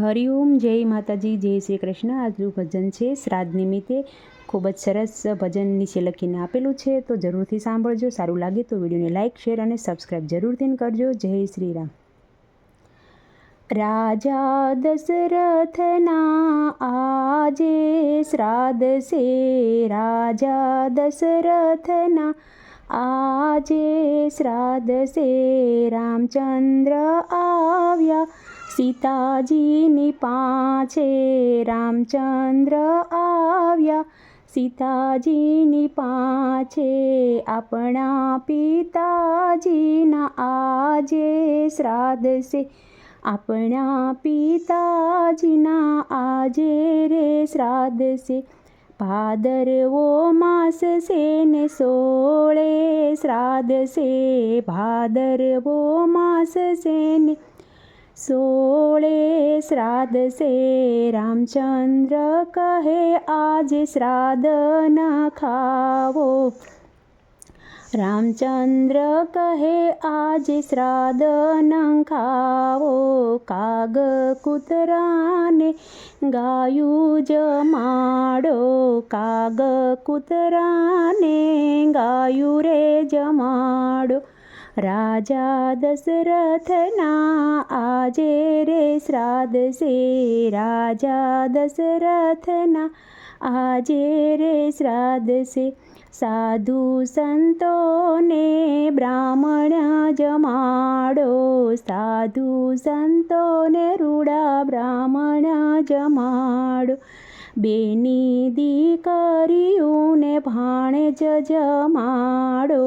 હરિઓમ જય માતાજી, જય શ્રી કૃષ્ણ. આજનું ભજન છે શ્રાદ્ધ નિમિત્તે. ખૂબ જ સરસ ભજન નીચે લખીને આપેલું છે, તો જરૂરથી સાંભળજો. સારું લાગે તો વિડીયોને લાઇક શેર અને સબસ્ક્રાઈબ જરૂરથી કરજો. જય શ્રી રામ. રાજા દશરથના આજે શ્રાદ્ધ છે. રાજા દશરથના આજે શ્રાદ્ધ છે. રામચંદ્ર આવ્યા. સીતાજીની પાછે રામચંદ્ર આવ્યા. સીતાજીની પાછે આપણા પિતાજીના આજે શ્રાદ્ધ છે. આપણા પિતાજીના આજે રે શ્રાદ્ધ છે. ભાદરવો માસ છે ને સોળે શ્રાદ્ધ છે. ભાદરવો માસ છે ને સોળે શ્રાદ્ધ સે રામચંદ્ર કહે, આજે શ્રાદ્ધ ન ખાવો. રામચંદ્ર કહે, આજે શ્રાદ્ધ ન ખાવો. કાગ કૂતરાને ગાયું જમાડો. કાગ કૂતરાને ગાયું રે જમાડો. રાજા દશરથના શ્રાદ્ધ સે રાજા દશરથના. આજે રે શ્રાદ્ધ સે. સાધુ સંતોને બ્રાહ્મણ જમાડો. સાધુ સંતોને રૂડા બ્રાહ્મણ જમાડો. બેની દીકરીઓને જ જમાડો.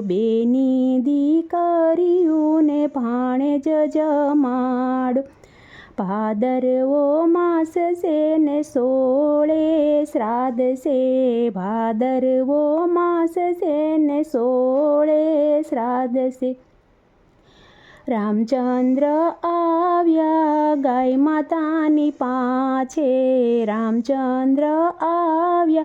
બેની દીકરીઓને ભાણેજ જમાડો. ભાદરવો માસ છે સોળે શ્રાદ્ધ છે ભાદરવો માસ છે ને સોળે શ્રાદ્ધ છે રામચંદ્ર આવ્યા ગાય માતાની પાછે. રામચંદ્ર આવ્યા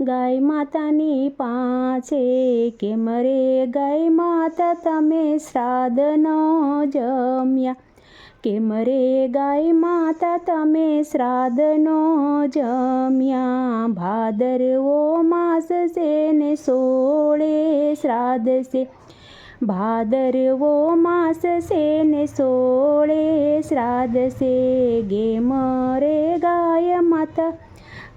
ગાય માતાની પાછે. કેમ રે ગાય માતા તમે શ્રાદ્ધ ન જમ્યા? કેમ મરે ગાય માતા તમે શ્રાદ્ધનો જમ્યા. ભાદરવો માસ છે ને સોળે શ્રાદ્ધ છે. ભાદરવો માસ છે ને સોળે શ્રાદ્ધ છે. ગે મરે ગાય માતા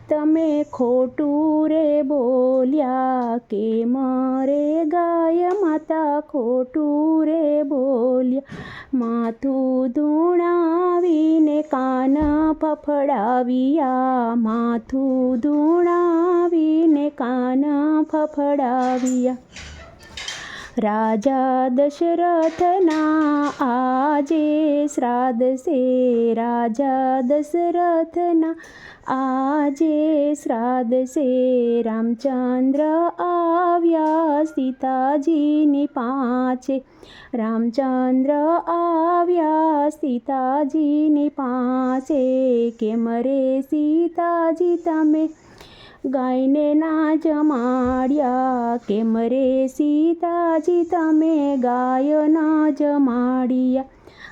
તમે ખોટું રે બોલ્યા કે મારે ગાય માતા ખોટું રે બોલ્યા? માથું ધૂણાવીને કાન ફફડાવ્યા, માથું ધૂણાવીને કાન ફફડાવ્યા. રાજા દશરથના આજે શ્રાદ્ધ છે રાજા દશરથના આજે શ્રાદ્ધ છે રામચંદ્ર આવ્યા સીતાજીની પાંચે રામચંદ્ર આવ્યા સીતાજીની પાસે કેમ રે સીતાજી તમે ગાયને ના જમાડ્યા કેમ રે સીતાજી તમે ગાય ના જમાડ્યા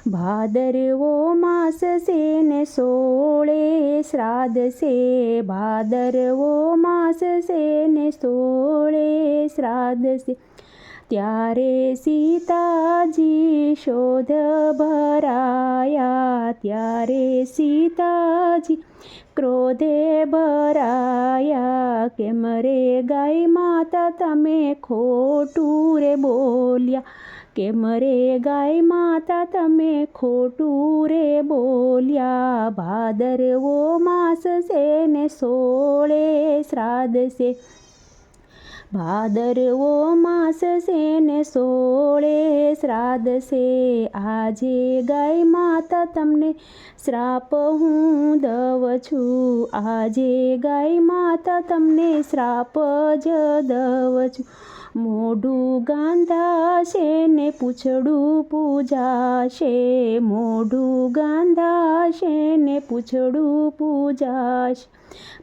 ભાદરવો માસ છે ને સોળે, શ્રાદ્ધ છે ભાદરવો માસ છે ને સોળે, શ્રાદ્ધ છે ત્યારે સીતાજી શોધ ભરાયા ત્યારે સીતાજી ક્રોધે ભરાયા કેમ રે ગાય માતા તમે ખોટું રે બોલ્યા કેમ રે ગાય માતા તમે ખોટું રે બોલ્યા ભાદરવો માસ છે ને સોળે શ્રાદ્ધ છે ભાદરવો માસ છે ને સોળે શ્રાદ્ધ છે આજે ગાય માતા તમને શ્રાપ હું દવ છું. આજે ગાય માતા તમને શ્રાપ જ દવ છું. મોઢું ગાંધાશે ને પૂછડું પૂજાશે. મોઢું ગાંધા ધોવાશે ને પૂછડું પૂજાશે.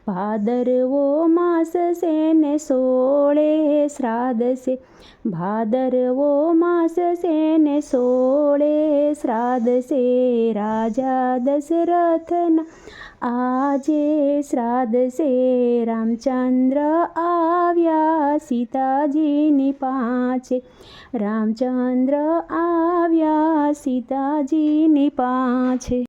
ભાદરવો માસ છે ને સોળે શ્રાદ્ધ છે ભાદરવો માસ છે ને સોળે શ્રાદ્ધ છે રાજા દશરથના આજે શ્રાદ્ધ છે રામચંદ્ર આવ્યા સીતાજીની પાંચે રામચંદ્ર આવ્યા સીતાજીની પાછે